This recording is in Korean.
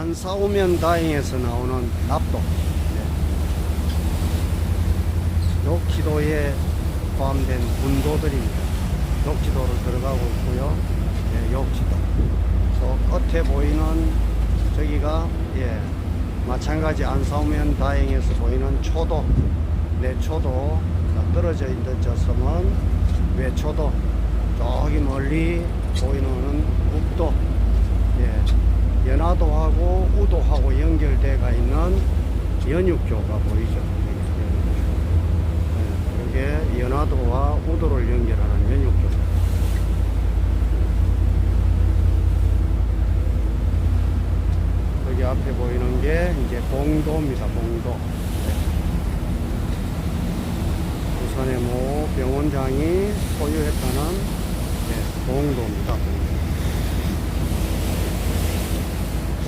안 싸우면 다행에서 나오는 납도. 네. 욕지도에 포함된 군도들입니다. 욕지도를 들어가고 있고요. 예, 욕지도. 저 끝에 보이는 저기가 예 마찬가지 안 싸우면 다행에서 보이는 초도. 내초도 떨어져 있는 저 섬은 외초도. 저기 멀리 보이는 읍도. 예, 연화도하고 우도하고 연결돼가 있는 연육교가 보이죠. 예, 이게 연화도와 우도를 연결하는 연육교. 여기 앞에 보이는 게 이제 봉도입니다. 봉도. 네. 부산의 모 병원장이 소유했다는 네, 봉도입니다. 봉도.